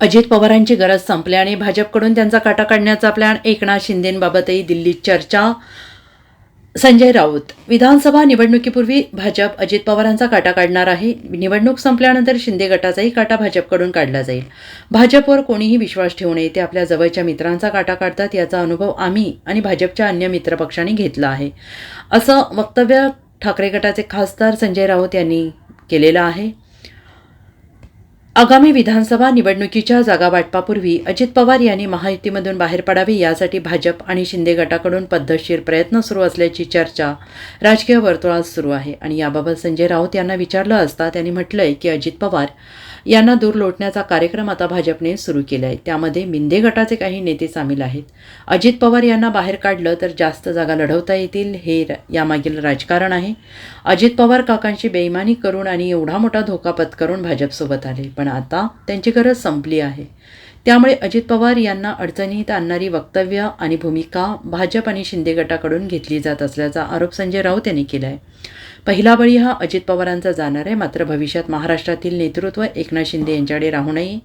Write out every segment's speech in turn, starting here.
अजित पवारांची गरज संपल्याने भाजपकडून त्यांचा काटा काढण्याचा प्लॅन एकनाथ शिंदेंबाबतही दिल्लीत चर्चा. संजय राऊत विधानसभा निवडणुकीपूर्वी भाजप अजित पवारांचा काटा काढणार आहे. निवडणूक संपल्यानंतर शिंदे गटाचाही काटा भाजपकडून काढला जाईल. भाजपवर कोणीही विश्वास ठेवू नये ते आपल्या जवळच्या मित्रांचा काटा काढतात याचा अनुभव आम्ही आणि भाजपच्या अन्य मित्रपक्षांनी घेतला आहे. असं वक्तव्य ठाकरे गटाचे खासदार संजय राऊत यांनी केलेलं आहे. आगामी विधानसभा निवडणुकीच्या जागा वाटपापूर्वी अजित पवार यांनी महायुतीमधून बाहेर पडावे यासाठी भाजप आणि शिंदे गटाकडून पद्धतशीर प्रयत्न सुरू असल्याची चर्चा राजकीय वर्तुळात सुरू आहे. आणि याबाबत संजय राऊत यांना विचारलं असता त्यांनी म्हटलंय की अजित पवार यांना दूर लोटण्याचा कार्यक्रम आता भाजपने सुरू केला आहे त्यामध्ये मिंदे गटाचे काही नेते सामील आहेत. अजित पवार यांना बाहेर काढलं तर जास्त जागा लढवता येतील हे र- यामागील राजकारण आहे. अजित पवार काकांची बेईमानी करून आणि एवढा मोठा धोका पत्करून भाजपसोबत आले. पण आता त्यांची गरज संपली आहे. त्यामुळे अजित पवार यांना अडचणीत आणणारी वक्तव्य आणि भूमिका भाजप आणि शिंदे गटाकडून घेतली जात असल्याचा आरोप संजय राऊत यांनी केला आहे पहिला बळी हा अजित पवारांचा जाणार आहे. मात्र भविष्यात महाराष्ट्रातील नेतृत्व एकनाथ शिंदे यांच्याकडे राहू नये.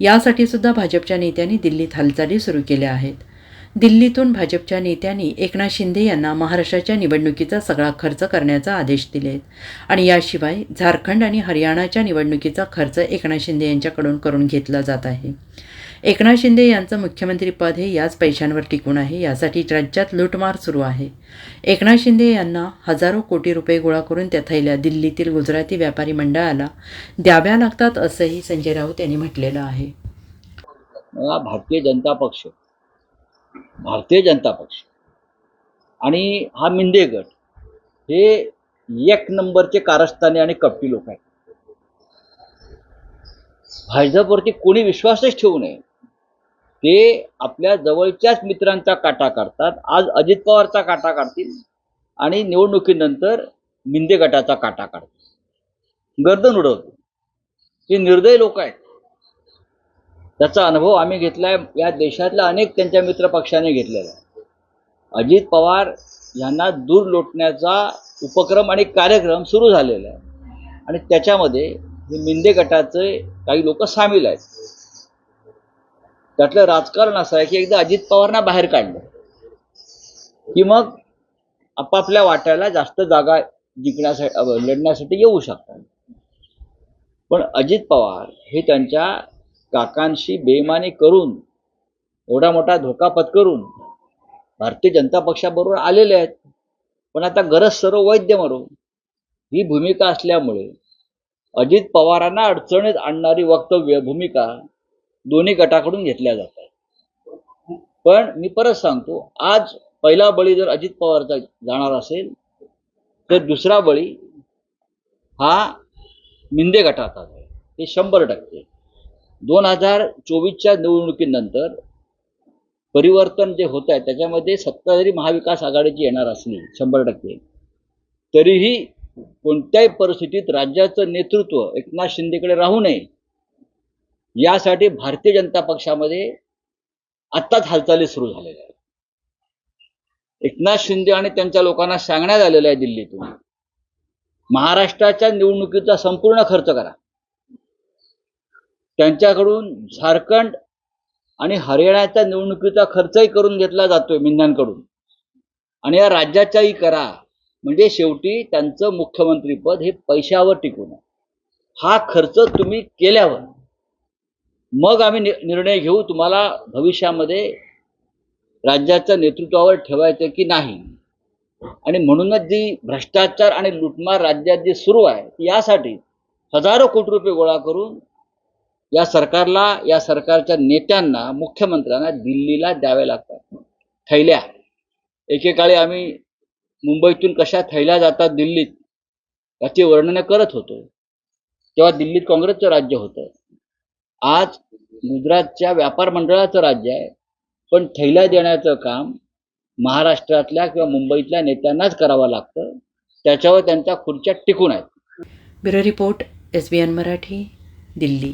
यासाठी सुद्धा भाजपच्या नेत्यांनी दिल्लीत हालचाली सुरू केल्या आहेत. दिल्लीतून भाजपच्या नेत्यांनी एकनाथ शिंदे यांना महाराष्ट्राच्या निवडणुकीचा सगळा खर्च करण्याचा आदेश दिले आहेत आणि याशिवाय झारखंड आणि हरियाणाच्या निवडणुकीचा खर्च एकनाथ शिंदे यांच्याकडून करून घेतला जात आहे. एकनाथ शिंदे यांचं मुख्यमंत्रीपद हे याच पैशांवर टिकून आहे यासाठी राज्यात लूटमार सुरू आहे. एकनाथ शिंदे यांना हजारो कोटी रुपये गोळा करून त्या थैल्या दिल्लीतील गुजराती व्यापारी मंडळाला द्याव्या लागतात असंही संजय राऊत यांनी म्हटलेलं आहे. भारतीय जनता पक्ष भारतीय जनता पक्ष. आणि हा मिंदे गट हे एक नंबरचे कारस्थाने आणि कपटी लोक आहेत. भाजपवरती कोणी विश्वासच ठेवू नये. ते आपल्या जवळच्याच मित्रांचा काटा काढतात. आज अजित पवारचा काटा काढतील आणि निवडणुकीनंतर मिंदे गटाचा काटा काढतील. गर्दन उडवतो हे निर्दय लोक आहेत. त्याचा अनुभव आम्ही घेतलाय. या देशातल्या अनेक त्यांच्या मित्र पक्षाने घेतलेला आहे. अजित पवार यांना दूर लोटण्याचा उपक्रम आणि कार्यक्रम सुरू झालेला आहे. आणि त्याच्यामध्ये हे मिंदे गटाचे काही लोक सामील आहेत. त्यातलं राजकारण असं आहे की एकदा अजित पवारना बाहेर काढलं. की मग आपापल्या वाट्याला जास्त जागा जिंकण्यासाठी लढण्यासाठी येऊ शकतात. पण अजित पवार हे त्यांच्या काकांशी बेईमानी करून एवढा मोठा धोका पत्करून भारतीय जनता पक्षाबरोबर आलेले आहेत. पण आता गरज सर्व वैद्य मरो ही भूमिका असल्यामुळे अजित पवारांना अडचणीत आणणारी वक्तव्य भूमिका दोन्ही गटाकडून घेतल्या जातात पण मी परत सांगतो आज पहिला बळी जर अजित पवारचा जाणार असेल तर दुसरा बळी हा मिंदे गटाचा आहे. हे शंभर टक्के. दोन हजार चोवीसच्या निवडणुकीनंतर परिवर्तन जे होत आहे त्याच्यामध्ये सत्ता जरी महाविकास आघाडीची येणार असली शंभर टक्के. तरीही कोणत्याही परिस्थितीत राज्याचं नेतृत्व एकनाथ शिंदेकडे राहू नये यासाठी भारतीय जनता पक्षामध्ये आत्ताच हालचाली सुरू झालेल्या आहेत. एकनाथ शिंदे आणि त्यांच्या लोकांना सांगण्यात आलेलं आहे दिल्लीतून महाराष्ट्राच्या निवडणुकीचा संपूर्ण खर्च करा. त्यांच्याकडून झारखंड आणि हरियाणाच्या निवडणुकीचा खर्चही करून घेतला जातोय मिंदांकडून. आणि या राज्याच्याही करा. म्हणजे शेवटी त्यांचं मुख्यमंत्रीपद हे पैशावर टिकून हा खर्च तुम्ही केल्यावर मग आम्ही नि- निर्णय घेऊ तुम्हाला भविष्यामध्ये राज्याच्या नेतृत्वावर ठेवायचं की नाही. आणि म्हणूनच जी भ्रष्टाचार आणि लुटमार राज्यात जी सुरू आहे यासाठी हजारो कोटी रुपये गोळा करून या सरकारला या सरकारच्या नेत्यांना मुख्यमंत्र्यांना दिल्लीला द्याव्या लागतात. थैल्या. एकेकाळी आम्ही मुंबईतून कशा थैल्या जातात दिल्लीत याची वर्णनं करत होतो. तेव्हा दिल्लीत काँग्रेसचं राज्य होतं. आज गुजरातच्या व्यापार मंडळाचं राज्य आहे पण थैल्या देण्याचं काम महाराष्ट्रातल्या किंवा मुंबईतल्या नेत्यांनाच करावं लागतं. त्याच्यावर त्यांच्या खुर्च्या टिकून आहेत. Bureau report S B N Marathi Delhi.